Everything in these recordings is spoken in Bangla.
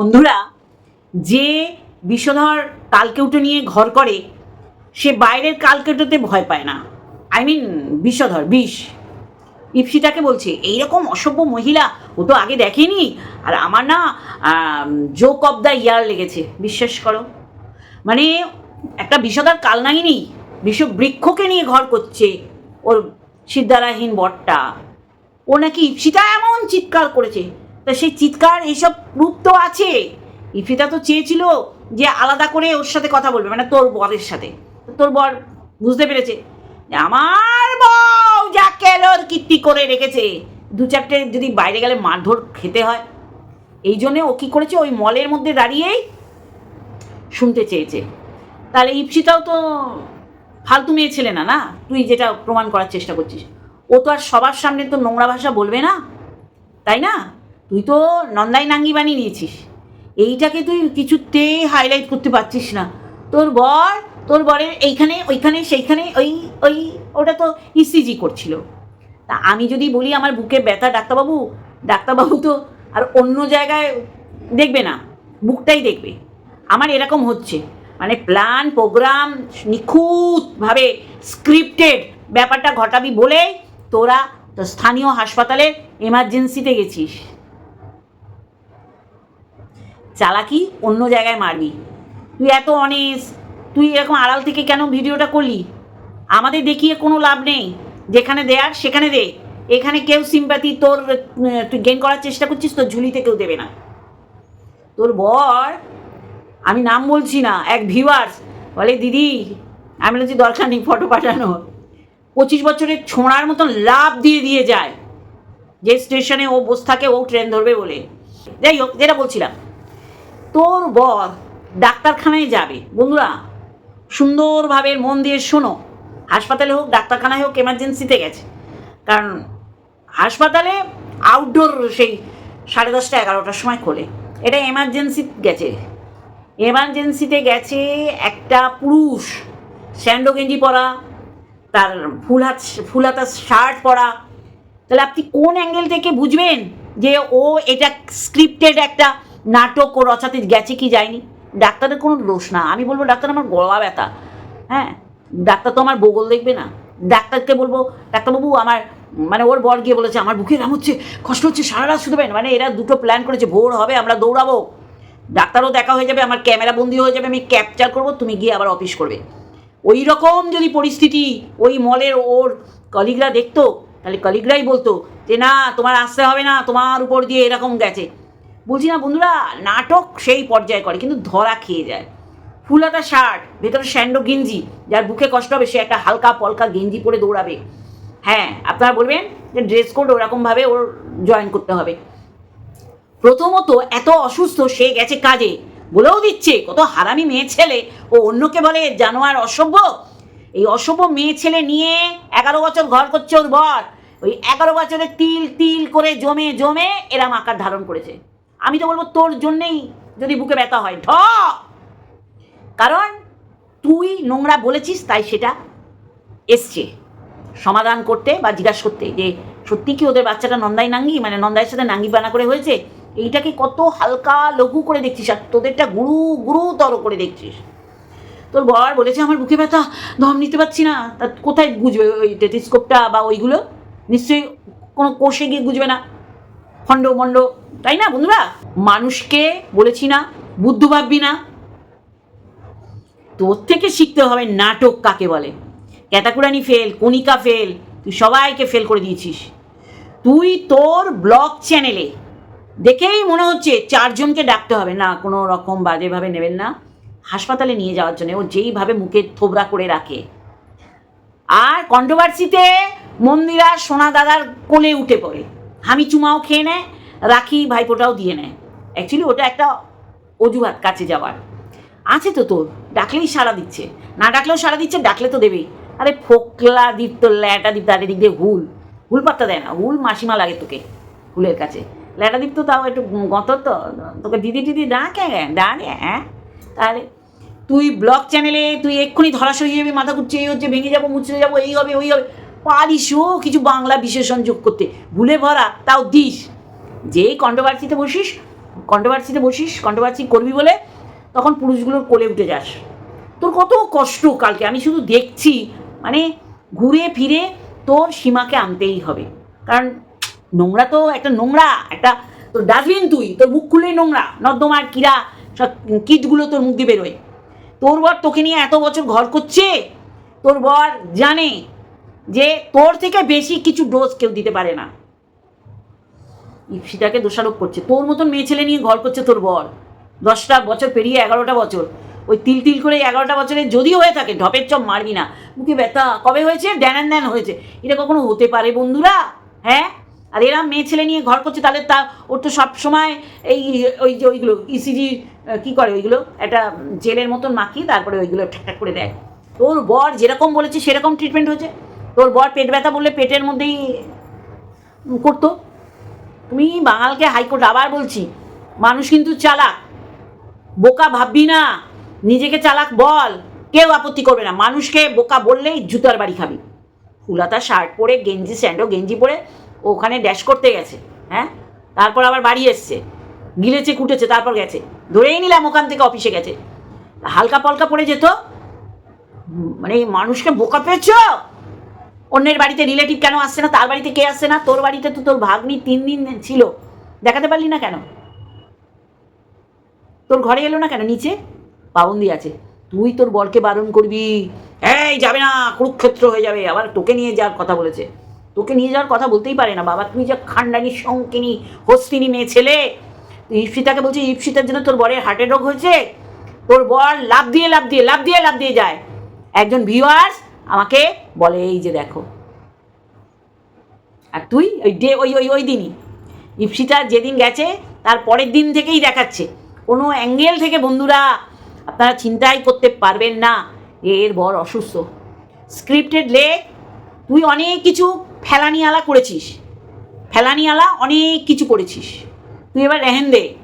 বন্ধুরা, যে বিষধর কালকেউটো নিয়ে ঘর করে, সে বাইরের কালকেউটোতে ভয় পায় না। আই মিন বিষধর বিষ। ইপসিটাকে বলছে, এইরকম অসভ্য মহিলা, ও তো আগে দেখেনি। আর আমার না জোক অব দ্য ইয়ার লেগেছে, বিশ্বাস করো। মানে একটা বিষধর কালনাগিনী বিশ্ব বৃক্ষকে নিয়ে ঘর করছে, ওর সিদ্ধারাহীন বরটা। ও নাকি ইপসিতা এমন চিৎকার করেছে তা সেই চিৎকার, এইসব প্রুফ তো আছে। ইপসিতা তো চেয়েছিল যে আলাদা করে ওর সাথে কথা বলবে মানে তোর বরের সাথে। তোর বর বুঝতে পেরেছে। আমার বউ যা কেলোর কীর্তি করে রেখেছে। দু চারটে যদি বাইরে গেলে মারধর খেতে হয়। এই জন্যে ও কী করেছে? ওই মলের মধ্যে দাঁড়িয়েই শুনতে চেয়েছে। তাহলে ইপসিতাও তো ফালতু মেয়ে ছেলে না না? তুই যেটা প্রমাণ করার চেষ্টা করছিস। ও তো আর সবার সামনে তো নোংরা ভাষা বলবে না। তাই না? তুই তো নন্দাই নাঙ্গি বানিয়ে নিয়েছিস। এইটাকে তুই কিছুতেই হাইলাইট করতে পারছিস না। তোর বর, তোর বরের এইখানে, ওইখানে, সেইখানে, ওই ওই, ওটা তো ইসিজি করছিল। তা আমি যদি বলি আমার বুকে ব্যথা, ডাক্তারবাবু ডাক্তারবাবু তো আর অন্য জায়গায় দেখবে না, বুকটাই দেখবে। আমার এরকম হচ্ছে। মানে প্ল্যান প্রোগ্রাম নিখুঁতভাবে স্ক্রিপ্টেড ব্যাপারটা ঘটাবি বলে তোরা তো স্থানীয় হাসপাতালে এমার্জেন্সিতে গেছিস। চালাকি অন্য জায়গায় মারবি। তুই এত অনেস তুই এরকম আড়াল থেকে কেন ভিডিওটা করলি? আমাদের দেখিয়ে কোনো লাভ নেই। যেখানে দেয়ার, সেখানে দে। এখানে কেউ সিম্পাতি তোর তুই গেন করার চেষ্টা করছিস, তোর ঝুলিতে কেউ দেবে না। তোর বর, আমি নাম বলছি না, এক ভিউয়ার্স বলে, দিদি, আমি বলছি দরকার নেই ফটো পাঠানো। পঁচিশ বছরের ছোঁড়ার মতন লাভ দিয়ে দিয়ে যায়। যে স্টেশনে ও বসে থাকে, ও ট্রেন ধরবে বলে। যাই হোক, যেটা বলছিলাম। তোর বর ডাক্তারখানায় যাবে। বন্ধুরা, সুন্দরভাবে মন দিয়ে শোনো। হাসপাতালে হোক, ডাক্তারখানায় হোক এমার্জেন্সিতে গেছে। কারণ হাসপাতালে আউটডোর সেই সাড়ে দশটা, এগারোটার সময় খোলে। এটা এমার্জেন্সি গেছে। এমার্জেন্সিতে গেছে একটা পুরুষ, স্যান্ডো গেঞ্জি পরা, তার ফুল হাত, ফুল হাতা শার্ট পরা। তাহলে আপনি কোন অ্যাঙ্গেল থেকে বুঝবেন যে ও এটা স্ক্রিপ্টেড একটা নাটক ও রচাতে গেছে কি যায়নি? ডাক্তারের কোনো দোষ না। আমি বলব, ডাক্তার আমার গলা ব্যথা। হ্যাঁ? ডাক্তার তো আমার বগল দেখবে না। ডাক্তারকে বলব, ডাক্তারবাবু, আমার মানে ওর বর গিয়ে বলেছে, আমার বুকে রাম হচ্ছে, কষ্ট হচ্ছে, সারা রাত শুধু মানে এরা দুটো প্ল্যান করেছে, ভোর হবে, আমরা দৌড়াবো। ডাক্তারও দেখা হয়ে যাবে, আমার ক্যামেরা বন্দি হয়ে যাবে, আমি ক্যাপচার করব, তুমি গিয়ে আবার অফিস করবে। ওই রকম যদি পরিস্থিতি ওই মলের ওর কলিগরা দেখতো, তাহলে কলিগরাই বলতো যে, না, তোমার আসতে হবে না, তোমার উপর দিয়ে এরকম গেছে। বলছি, না বন্ধুরা, নাটক সেই পর্যায়ে করে, কিন্তু ধরা খেয়ে যায়। ফুলাটা শার্ট, ভেতরে স্যান্ডো গেঞ্জি, যার বুকে কষ্ট হবে, সে একটা হালকা পলকা গেঞ্জি পরে দৌড়াবে। হ্যাঁ আপনারা বলবেন যে ড্রেস কোড ওরকমভাবে ওর জয়েন করতে হবে। প্রথমত, এত অসুস্থ, সে গেছে কাজে। বলেও দিচ্ছে, কত হারামি মেয়ে ছেলে। ও অন্যকে বলে জানোয়ার অসভ্য? এই অসভ্য মেয়ে ছেলে নিয়ে এগারো বছর ঘর করছে ওর বর। ওই এগারো বছরে তিল তিল করে জমে জমে এরম আকার ধারণ করেছে। আমি তো বলব তোর জন্যেই যদি বুকে ব্যথা হয়, ঢ! কারণ তুই নোংরা বলেছিস, তাই সেটা এসছে। সমাধান করতে বা জিজ্ঞাসা করতে যে, সত্যি কি ওদের বাচ্চাটা নন্দাই নাঙ্গি? মানে নন্দাইয়ের সাথে নাঙ্গি বানা করে হয়েছে? এইটাকে কত হালকা লঘু করে দেখছিস আর তোদেরটা গুরু, গুরুতর করে দেখছিস। তোর বর বলেছে, আমার বুকে ব্যথা দম নিতে পারছি না। তা কোথায় গুজবে ওই টেটিস্কোপটা বা ওইগুলো? নিশ্চয়ই কোনো কোষে গিয়ে গুজবে না। খণ্ড মণ্ড তাই না, বন্ধুরা? মানুষকে বলেছি না, বুদ্ধ ভাববি না। তোর থেকে শিখতে হবে নাটক কাকে বলে? ক্যাতাকুরানি ফেল, কণিকা ফেল, তুই সবাইকে ফেল করে দিয়েছিস। তুই তোর ব্লগ চ্যানেলে দেখেই মনে হচ্ছে চারজনকে ডাকতে হবে। না, কোনো রকম বাজেভাবে নেবেন না। হাসপাতালে নিয়ে যাওয়ার জন্য ও যেইভাবে মুখে থোবরা করে রাখে। আর কন্ট্রোভার্সিতে মন্দিরা সোনা দাদার কোলে উঠে পড়ে। হামি চুমাও খেয়ে নেয় রাখি ভাইপোটাও দিয়ে নেয়। অ্যাকচুয়ালি ওটা একটা অজুহাত কাছে যাওয়ার। আছে তো তোর, ডাকলেই সাড়া দিচ্ছে। না ডাকলেও সাড়া দিচ্ছে, ডাকলে তো দেবেই। আরে ফোকলা দীপ্ত ল্যাটা দীপ্ত আরে দিক দিয়ে হুল। হুল পাত্তা দেয় না, হুল মাসিমা লাগে তোকে হুলের কাছে। ল্যাটা দীপ্ত তাও একটু গত তো, তোকে দিদি দিদি ডাকে ডাকে হ্যাঁ? তাহলে তুই ব্লগ চ্যানেলে তুই এক্ষুনি ধরাস হয়ে যাবি মাথা ঘুরছে, এই হচ্ছে, ভেঙে যাব মুচড়ে যাব, এই হবে, ওই হবে। পারিসও কিছু বাংলা বিশেষণ যোগ করতে। ভুলে ভরা, তাও দিস। যেই কন্ট্রোভার্সিতে বসিস কন্ট্রোভার্সিতে বসিস কন্ট্রোভার্সি করবি বলে, তখন পুরুষগুলোর কোলে উঠে যাস। তোর কত কষ্ট কালকে? আমি শুধু দেখছি মানে ঘুরে ফিরে তোর সীমাকে আনতেই হবে। কারণ নোংরা তো একটা নোংরা, একটা তোর ডাস্টবিন তুই, তোর মুখ খুলেই নোংরা। নর্দমার কিরা সব কিটগুলো তোর মুখ দিয়ে বেরোয়। তোর বর তোকে নিয়ে এত বছর ঘর করছে, তোর বর জানে যে তোর থেকে বেশি কিছু ডোজ কেউ দিতে পারে না। ইপসিতাকে দোষারোপ করছে। তোর মতন মেয়ে ছেলে নিয়ে ঘর করছে তোর বর। দশটা বছর পেরিয়ে এগারোটা বছর। ওই তিল তিল করে এগারোটা বছরে যদি হয়ে থাকে, ঢপের চপ মারবি না। মুখে ব্যথা। কবে হয়েছে? ড্যান ড্যান হয়েছে। এটা কখনো হতে পারে বন্ধুরা? হ্যাঁ? আর এরা মেয়ে ছেলে নিয়ে ঘর করছে, তাহলে তা ওর তো সবসময় এই ওই যে ওইগুলো ইসিজি কী করে ওইগুলো? একটা জেলের মতন মাখিয়ে তারপরে ওইগুলো ঠাকঠাক করে দেয়। তোর বর যেরকম বলেছে, সেরকম ট্রিটমেন্ট হয়েছে। তোর বর পেট ব্যথা বললে পেটের মধ্যেই করতো। তুমি বাঙালকে হাইকোর্ট আবার বলছি, মানুষ কিন্তু চালাক। বোকা ভাববি না, নিজেকে চালাক বল, কেউ আপত্তি করবে না। মানুষকে বোকা বললেই জুতার বাড়ি খাবি। ফুলাতা শার্ট পরে, গেঞ্জি, স্যান্ডো, গেঞ্জি পরে ওখানে ড্যাশ করতে গেছে হ্যাঁ? তারপর আবার বাড়ি এসছে, গিলেছে, কুটেছে, তারপর গেছে। ধরেই নিলাম ওখান থেকে অফিসে গেছে। হালকা পলকা পড়ে যেত। মানে মানুষকে বোকা পেয়েছ? অন্যের বাড়িতে রিলেটিভ কেন আসছে না? তার বাড়িতে কে আসছে না? তোর বাড়িতে তো তোর ভাগ্নি তিন দিন ছিল। দেখাতে পারলি না কেন? তোর ঘরে এলো না কেন? নিচে? পাবন্দি আছে। তুই তোর বরকে বারণ করবি। এই, যাবে না, কুরুক্ষেত্র হয়ে যাবে। আবার তোকে নিয়ে যাওয়ার কথা বলেছে। তোকে নিয়ে যাওয়ার কথা বলতেই পারে না। বাবা, তুই যা খান্ডানি শঙ্কিনী, হস্তিনী মেয়ে ছেলে। ইপসিতাকে বলছি ইপসিতার জন্য তোর বরের হার্টের রোগ হয়েছে? তোর বর লাভ দিয়ে লাভ দিয়ে লাভ দিয়ে লাভ দিয়ে যায়। একজন ভিউয়ার্স আমাকে বলে, এই যে দেখো। আর তুই ওই ডে, ওই ওই ওই দিনই ইপসিটা যেদিন গেছে, তার পরের দিন থেকেই দেখাচ্ছে। কোনো অ্যাঙ্গেল থেকে বন্ধুরা আপনারা চিন্তাই করতে পারবেন না যে এর বর অসুস্থ। স্ক্রিপ্টেড লে তুই অনেক কিছু ফেলানিয়ালা করেছিস। ফেলানিয়ালা অনেক কিছু করেছিস। তুই এবার রেহেন দে,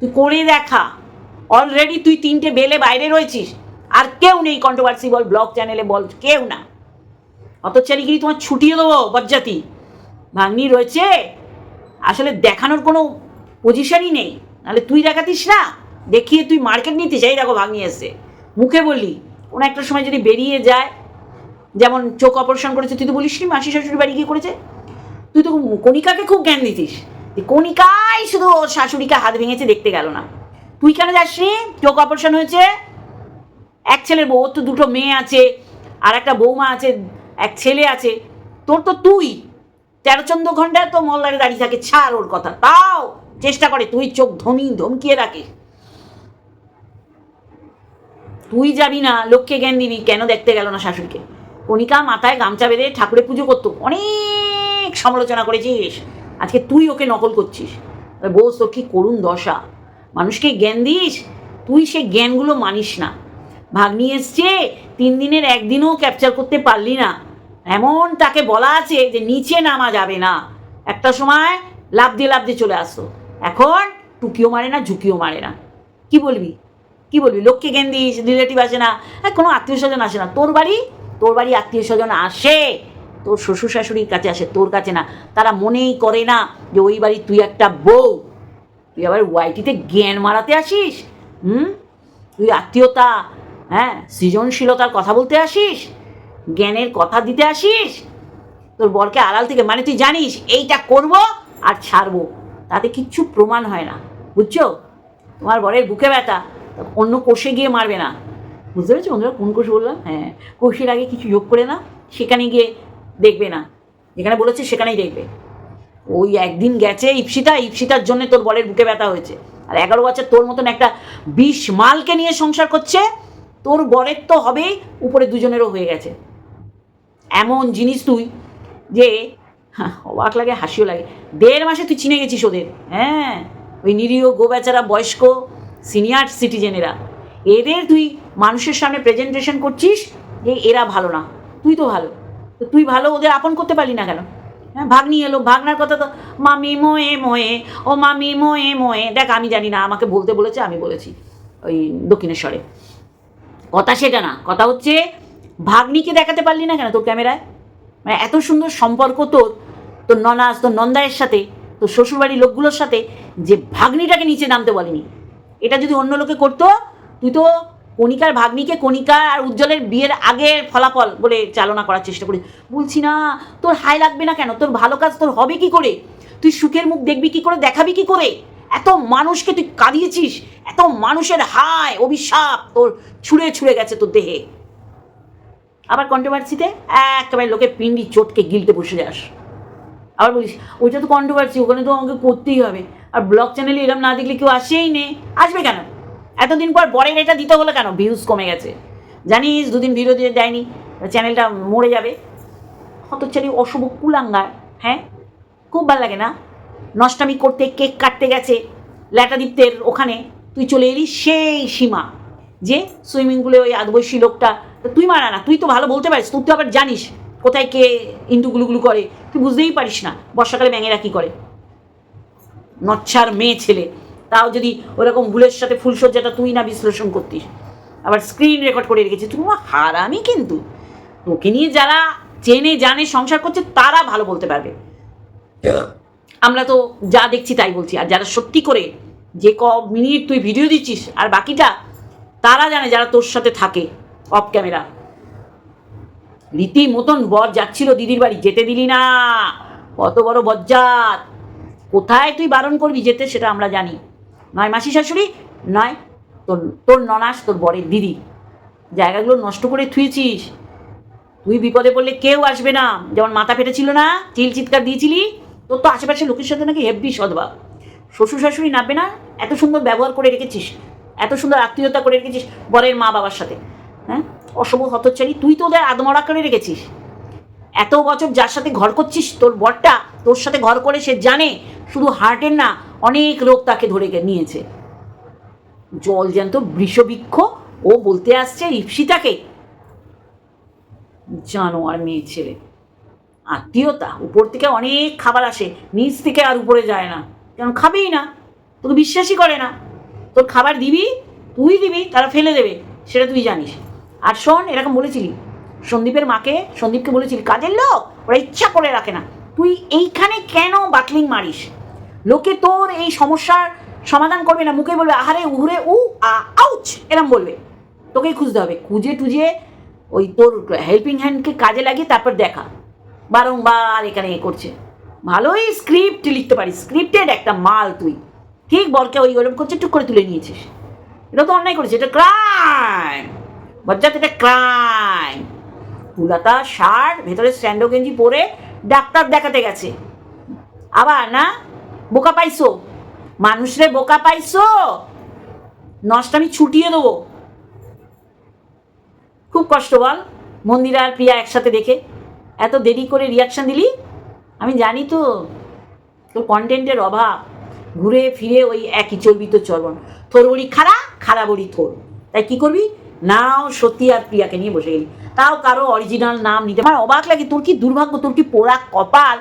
তুই করে দেখা। অলরেডি তুই তিনটে বেলে বাইরে রয়েছিস। আর কেউ নেই কন্ট্রোভার্সি বল ব্লগ চ্যানেলে বল, কেউ না। অত চারিগিরি তোমার ছুটিয়ে দেবো, বজ্জাতি। ভাগ্নি রয়েছে। আসলে দেখানোর কোনো পজিশনই নেই। নাহলে তুই দেখাতিস না? দেখিয়ে তুই মার্কেট নিতে চাই দেখো ভাগ্নি এসে মুখে বললি কোনো একটা সময় যদি বেরিয়ে যায়, যেমন চোখ অপারেশন করেছে, তুই তো বলিস নি মাসি শাশুড়ি বাড়ি গিয়ে করেছে? তুই তো কণিকাকে খুব জ্ঞান দিতিস। কণিকাই শুধু ওর শাশুড়িকে হাত ভেঙেছে দেখতে গেল না। তুই কেন যাসনি চোখ অপারেশন হয়েছে। এক ছেলের বউ তো দুটো মেয়ে আছে, আর একটা বৌমা আছে এক ছেলে আছে, তোর তো তুই। তেরো চোদ্দ ঘণ্টা তো মল্লারে দাঁড়িয়ে থাকে, ছাড় ওর কথা। তাও চেষ্টা করে, তুই চোখ ধমি ধমকিয়ে রাখিস। তুই যাবি না, লোককে জ্ঞান দিবি, কেন দেখতে গেল না শাশুড়িকে? কণিকা মাথায় গামছা বেঁধে ঠাকুরের পুজো করতো। অনেক সমালোচনা করেছিস। আজকে তুই ওকে নকল করছিস। বোস, তোর কি করুণ দশা? মানুষকে জ্ঞান দিস? তুই সে জ্ঞানগুলো মানিস না। ভাগ্নি এসছে, তিন দিনের একদিনও ক্যাপচার করতে পারলি না। এমন তাকে বলা আছে যে নিচে নামা যাবে না। একটা সময় লাভ দিয়ে লাভ দিয়ে চলে আসতো। এখন টুকিও মারে না, ঝুঁকিও মারে না। কি বলবি? কি বলবি? লোককে জ্ঞান দিস রিলেটিভ আসে না। হ্যাঁ কোনো আত্মীয় স্বজন আসে না। তোর বাড়ি? তোর বাড়ি আত্মীয় স্বজন আসে। তোর শ্বশুর শাশুড়ির কাছে আসে, তোর কাছে না। তারা মনেই করে না যে ওই বাড়ি তুই একটা বউ। তুই আবার ওয়াইটিতে জ্ঞান মারাতে আসিস? হুম? তুই আত্মীয়তা হ্যাঁ সৃজনশীলতার কথা বলতে আসিস? জ্ঞানের কথা দিতে আসিস? তোর বরকে আড়াল থেকে মানে তুই জানিস, এইটা করব আর ছাড়বো। তাতে কিচ্ছু প্রমাণ হয় না। বুঝছ? তোমার বরের বুকে ব্যথা। অন্য কোষে গিয়ে মারবে না। বুঝতে পেরেছ বন্ধুরা কোন কোষ বললাম? হ্যাঁ। কোষের আগে কিছু যোগ করে না, সেখানে গিয়ে দেখবে না। যেখানে বলেছে সেখানেই দেখবে। ওই একদিন গেছে ইপসিতা, ইপসিতার জন্য তোর বলের বুকে ব্যথা হয়েছে। আর এগারো বছর তোর মতন একটা বিষ মালকে নিয়ে সংসার করছে, তোর বরের তো হবেই, উপরে দুজনেরও হয়ে গেছে। এমন জিনিস তুই যে অবাক লাগে, হাসিও লাগে। দেড় মাসে তুই চিনে গেছিস ওদের হ্যাঁ? ওই নিরীহ গো বেচারা বয়স্ক সিনিয়র সিটিজেনেরা এদের তুই মানুষের সামনে প্রেজেন্টেশন করছিস যে, এরা ভালো না। তুই তো ভালো। তো তুই ভালো ওদের আপন করতে পারলি না কেন? হ্যাঁ ভাগ্নি এলো। ভাগনার কথা তো, মামি মোয়ে মোয়ে, ও মামি মোয়ে মোয়ে। দেখ, আমি জানি না, আমাকে বলতে বলেছে, আমি বলেছি। ওই দক্ষিণেশ্বরে। কথা সেটা না। কথা হচ্ছে ভাগ্নিকে দেখাতে পারলি না কেন তোর ক্যামেরায়? মানে এত সুন্দর সম্পর্ক তোর তোর ননাস তোর নন্দায়ের সাথে তো শ্বশুরবাড়ির লোকগুলোর সাথে, যে ভাগ্নিটাকে নিচে নামতে বলেনি। এটা যদি অন্য লোকে করতো, তুই তো কণিকার ভাগ্নিকে কণিকা আর উজ্জ্বলের বিয়ের আগের ফলাফল বলে চালনা করার চেষ্টা করি বলছি না, তোর হাই লাগবে না কেন? তোর ভালো কাজ তোর হবে কি করে? তুই সুখের মুখ দেখবি কি করে? দেখাবি কি করে? এত মানুষকে তুই কাঁদিয়েছিস, এত মানুষের হায় অভিশাপ তোর ছুঁড়ে ছুঁড়ে গেছে তোর দেহে। আবার কন্ট্রোভার্সিতে একেবারে লোকে পিন্ডি চটকে গিলতে বসে যাস। আবার বলিস, ওইটা তো কন্ট্রোভার্সি ওখানে তো আমাকে করতেই হবে। আর ব্লগ চ্যানেলে এরম না দেখলে কেউ আসেই নে। আসবে কেন? এতদিন পর বরের এটা দিতে হলো কেন? ভিউজ কমে গেছে। জানিস, দুদিন ভিডিও দিয়ে দেয়নি চ্যানেলটা মরে যাবে। হতচ্ছাড়ি, অশুভ কুলাঙ্গার হ্যাঁ? খুব ভালো লাগে না? নষ্টামি করতে, কেক কাটতে গেছে ল্যাটাদীপ্তের ওখানে। তুই চলে এলি সেই সীমা, যে সুইমিং পুলে ওই আদবৈশী লোকটা তুই মারা না, তুই তো ভালো বলতে পারিস তুই তো আবার জানিস কোথায় কে ইন্টু গুলুগুলু করে, তুই বুঝতেই পারিস না বর্ষাকালে ব্যাঙেরা কী করে। নচ্ছার মেয়ে ছেলে, তাও যদি ওরকম ভুলের সাথে ফুলসজ্জাটা তুই না বিশ্লেষণ করতিস। আবার স্ক্রিন রেকর্ড করে রেখেছিস তুমি হারামি কিন্তু। তোকে নিয়ে যারা চেনে, জানে, সংসার করছে, তারা ভালো বলতে পারবে। আমরা তো যা দেখছি তাই বলছি, আর যারা সত্যি করে যে ক মিনিট তুই ভিডিও দিচ্ছিস, আর বাকিটা তারা জানে যারা তোর সাথে থাকে। অফ ক্যামেরা রীতি মতন বর যাচ্ছিল দিদির বাড়ি, যেতে দিলি না। কত বড় বজ্জাত। কোথায় তুই বারণ করবি যেতে সেটা আমরা জানি। নয় মাসি শাশুড়ি, নয় তোর তোর ননাস, তোর বরের দিদি। জায়গাগুলো নষ্ট করে থুয়েছিস তুই বিপদে পড়লে কেউ আসবে না। যেমন মাথা ফেটেছিল না, চিল চিৎকার দিয়েছিলি, তোর তো আশেপাশে লোকের সাথে নাকি হেব্বি সদবা শ্বশুর শাশুড়ি নামবে না, এত সুন্দর ব্যবহার করে রেখেছিস। এত সুন্দর আত্মীয়তা করে রেখেছিস বরের মা বাবার সাথে। হ্যাঁ? অশুভ হতচ্চারি তুই তো ওদের আদমরা করে রেখেছিস। এত বছর যার সাথে ঘর করছিস, তোর বরটা তোর সাথে ঘর করে সে জানে, শুধু হার্টের না, অনেক রোগ তাকে ধরে নিয়েছে। জল জ্যান্ত বৃষবৃক্ষ, ও বলতে আসছে ইপসিতাকে। জানো আর মেয়ে ছেলে। আত্মীয়তা, উপর থেকে অনেক খাবার আসে, নিচ থেকে আর উপরে যায় না। কারণ খাবেই না? তোকে বিশ্বাসই করে না। তোর খাবার দিবি, তুই দিবি, তারা ফেলে দেবে, সেটা তুই জানিস। আর শোন, এরকম বলেছিলি, সন্দীপের মাকে, সন্দীপকে বলেছিলি, কাজের লোক, ওরা ইচ্ছা করে রাখে না। তুই এইখানে কেন বাটলিং মারিস? লোকে তোর এই সমস্যার সমাধান করবে না, মুখে বলবে, আহারে, উহরে, উ, আ, আউচ, এরম বলবে। তোকেই খুঁজতে হবে। খুঁজে টুজে ওই তোর হেল্পিং হ্যান্ডকে কাজে লাগিয়ে তারপর দেখা। বারংবার এখানে এ করছে। ভালোই স্ক্রিপ্ট লিখতে পারিস। স্ক্রিপ্টেড একটা মাল তুই। ঠিক বরকে ওই ওরকম করছে, টুক করে তুলে নিয়েছিস। এটা তো অন্যায় করেছে, এটা ক্রাইম বজ্জাত এটা ক্রাইম ফুলাতা শার্ট ভেতরে স্ট্যান্ডো গেঞ্জি পরে ডাক্তার দেখাতে গেছে। আবার না, বোকা পাইছো? মানুষরে বোকা পাইছো? নষ্ট আমি ছুটিয়ে দেবো। খুব কষ্ট বল, মন্দিরা আর প্রিয়া একসাথে দেখে। এত দেরি করে রিয়াকশন দিলি? আমি জানি তো, তোর কন্টেন্টের অভাব। ঘুরে ফিরে ওই একই চলবি তো চলন তোর বড়ি খারা খারা বড়ি তোর তাই কি করবি? নাও সত্যি আর প্রিয়াকে নিয়ে বসে গেলি। তাও কারও অরিজিনাল নাম নিতে আমার অবাক লাগে, তোর কি দুর্ভাগ্য? তোর কি পোড়া কপাল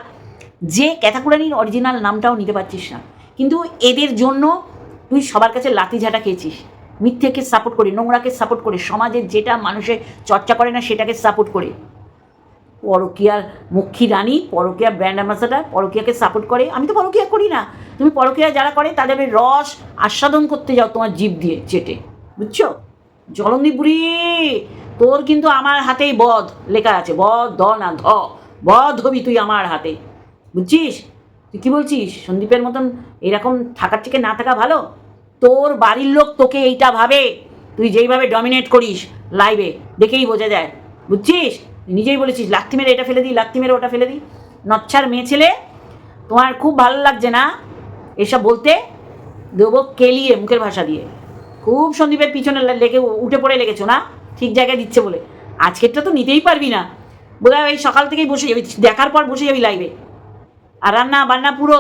যে ক্যাথাকুরানির অরিজিনাল নামটাও নিতে পারছিস না? কিন্তু এদের জন্য তুই সবার কাছে লাঠি ঝাঁটা খেয়েছিস। মিথ্যেকে সাপোর্ট করে, নোংরাকে সাপোর্ট করে, সমাজের যেটা মানুষের চর্চা করে না, সেটাকে সাপোর্ট করে। পরকিয়ার মুখী রানী পরকিয়া ব্র্যান্ড অ্যাম্বাসাডার পরকিয়াকে সাপোর্ট করে। আমি তো পরকিয়া করি না। তুমি পরকিয়া যারা করে, তাদের রস আস্বাদন করতে যাও তোমার জীব দিয়ে চেটে। বুঝছ? জলন্দী বুড়ি, তোর কিন্তু আমার হাতেই বধ লেখা আছে, বধ ধ না ধ, বধ হবি তুই আমার হাতে। বুঝছিস? তুই কী বলছিস? সন্দীপের মতন এরকম থাকার থেকে না থাকা ভালো? তোর বাড়ির লোক তোকে এইটা ভাবে, তুই যেইভাবে ডমিনেট করিস লাইভে দেখেই বোঝা যায়। বুঝছিস? নিজেই বলেছিস লাত্তি মেরে এটা ফেলে দিই লাত্তি মেরে ওটা ফেলে দিই। নচ্ছার মেয়ে ছেলে, তোমার খুব ভালো লাগছে না এসব বলতে? দেবো কেলিয়ে মুখের ভাষা দিয়ে। খুব সন্দীপের পিছনে লেগে উঠে পড়ে লেগেছো না? ঠিক জায়গায় দিচ্ছে বলে। আজকেরটা তো নিতেই পারবি না। বোধ হয় এই সকাল থেকেই বসে যাবি, দেখার পর বসে যাবি লাইভে আর রান্না বান্না পুরো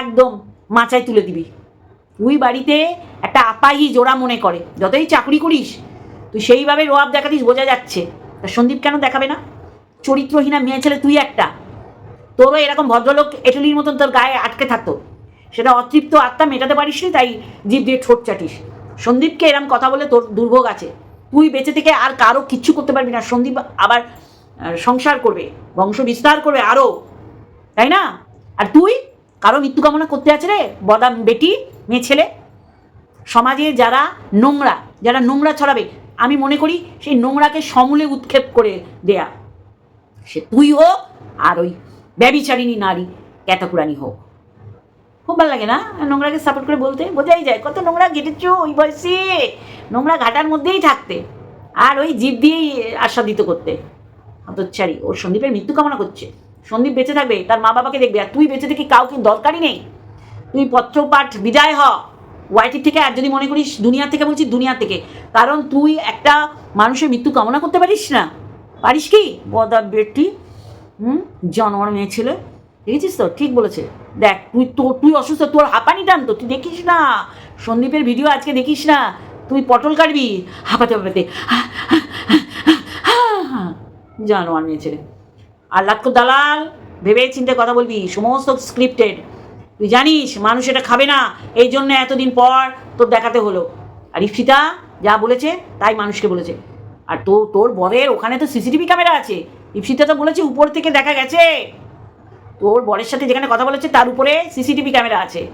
একদম মাচায় তুলে দিবি। তুই বাড়িতে একটা আপাই জোড়া মনে করে, যতই চাকরি করিস, তুই সেইভাবে রোয়াব দেখাতিস, বোঝা যাচ্ছে। তা সন্দীপ কেন দেখাবে না? চরিত্রহীনা মেয়ে ছেলে তুই একটা। তোরও এরকম ভদ্রলোক এটুলির মতন তোর গায়ে আটকে থাকতো। সেটা অতৃপ্ত আত্মা মেটাতে পারিস তাই জিভ দিয়ে ঠোঁট চাটিস। সন্দীপকে এরম কথা বলে তোর দুর্ভোগ আছে। তুই বেঁচে থেকে আর কারও কিচ্ছু করতে পারবি না। সন্দীপ আবার সংসার করবে, বংশ বিস্তার করবে আরও তাই না? আর তুই কারও মৃত্যু কামনা করতে আছে রে, বদাম বেটি, মেয়ে ছেলে? সমাজে যারা নোংরা যারা নোংরা ছড়াবে, আমি মনে করি সেই নোংরাকে সমূলে উৎক্ষেপ করে দেয়া। সে তুই হোক আর ওই ব্যবিচারিণী নারী ক্যাতাকুরানি হোক। খুব ভালো লাগে না? নোংরাকে সাপোর্ট করে বলতে? বোঝাই যায়। কত নোংরা ঘেটেছ ওই বয়সে? নোংরা ঘাটার মধ্যেই থাকতে। আর ওই জীব দিয়েই আস্বাদিত করতে। হতচ্ছাড়ি ওর সন্দীপের মৃত্যু কামনা করছে। সন্দীপ বেঁচে থাকবে। তার মা বাবাকে দেখবে। আর তুই বেঁচে থেকে কাউকে দরকারই নেই। তুই পত্রপাঠ বিদায় হ। ওয়াইটির থেকে আর যদি মনে করিস দুনিয়া থেকে, বলছি দুনিয়া থেকে। কারণ তুই একটা মানুষের মৃত্যু কামনা করতে পারিস না। পারিস কি? বদা বেটি হুম? জানোয়ার মেয়ে ছেলে। দেখেছিস তো? ঠিক বলেছে। দেখ, তুই তো, তুই অসুস্থ, তোর হাঁপানি টান তো, তুই দেখিস না। সন্দীপের ভিডিও আজকে দেখিস না। তুই পটল কাটবি। হাঁপাতে হাঁপাতে। জানোয়ার মেয়ে ছেলে। আর লাক্ষ দালাল, ভেবে চিন্তে কথা বলবি, সমস্ত স্ক্রিপ্টেড তুই জানিস, মানুষ এটা খাবে না। এই জন্য এতদিন পর তোর দেখাতে হলো। আর ইফিতা যা বলেছে, তাই মানুষকে বলেছে। আর তো, তোর বরের ওখানে তো সিসিটিভি ক্যামেরা আছে। ইপসিতা তো বলেছে, উপর থেকে দেখা গেছে। তোর বরের সাথে যেখানে কথা বলেছে, তার উপরে সিসিটিভি ক্যামেরা আছে।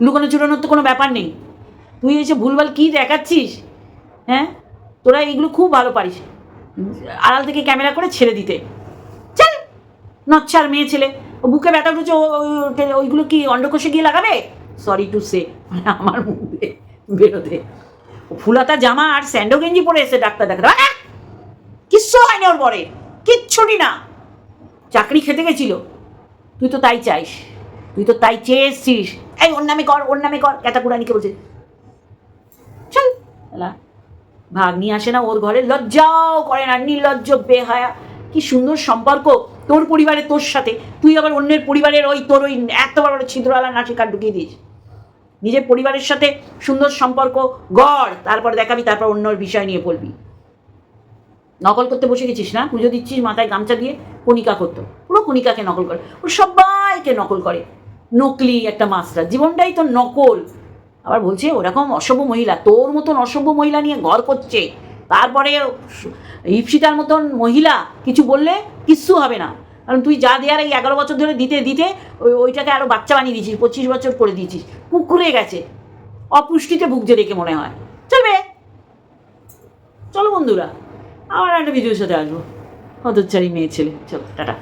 লুকানো চুরানোর তো কোনো ব্যাপার নেই। তুই এসে ভুলভাল কী দেখাচ্ছিস? হ্যাঁ? তোরা এগুলো খুব ভালো পারিস। আড়াল থেকে ক্যামেরা করে ছেড়ে দিতে। চল! নচ্ছার মেয়ে ছেলে। ও বুকে ব্যথা উঠেছে ওইগুলো কি অন্ডকোষে গিয়ে লাগাবে? সরি টু সে আমার মুখে বেরোতে। ফুলাতা জামা আর স্যান্ডো গেঞ্জি পরে এসে ডাক্তার আহ! কিচ্ছু হয়নি ওর পরে কিচ্ছুটি না। চাকরি খেতে গেছিল। তুই তো তাই চাইস। তুই তো তাই চেয়ে এই, ওর নামে কর, ওর নামে কর, ক্যাটাকুরানিকে বলছে। চল ভাগ নিয়ে আসে না ওর ঘরে। লজ্জাও করে না, নির্লজ্জ, বেহায়া। কি সুন্দর সম্পর্ক তোর পরিবারে তোর সাথে। তুই আবার অন্যের পরিবারের ওই তোর ওই এত বড় বড় ছিদ্রওয়ালা নাচিকার ঢুকিয়ে দিস নিজের পরিবারের সাথে সুন্দর সম্পর্ক গড়, তারপর দেখাবি, তারপর অন্যর বিষয় নিয়ে বলবি। নকল করতে বসে গেছিস না? পুজো দিচ্ছিস, মাথায় গামছা দিয়ে কণিকা করতো। পুরো কণিকাকে নকল করে। ও সবাইকে নকল করে। নকলি একটা মাস্টার। জীবনটাই তো নকল। আবার বলছে, ওরকম অসভ্য মহিলা, তোর মতন অসভ্য মহিলা নিয়ে ঘর করছে। তারপরে ইপসিতার মতন মহিলা কিছু বললে কিচ্ছু হবে না। কারণ তুই যা দেওয়ার এই এগারো বছর ধরে দিতে দিতে ওই, ওইটাকে আরও বাচ্চা বানিয়ে দিয়েছিস, পঁচিশ বছর করে দিয়েছিস। কুকুরে গেছে। অপুষ্টিতে ভুগছে দেখে মনে হয়। চলবে? চলো বন্ধুরা। আবার একটা ভিডিওর সাথে আসব। হতচ্চারি মেয়ে ছেলে। চলো টাটা।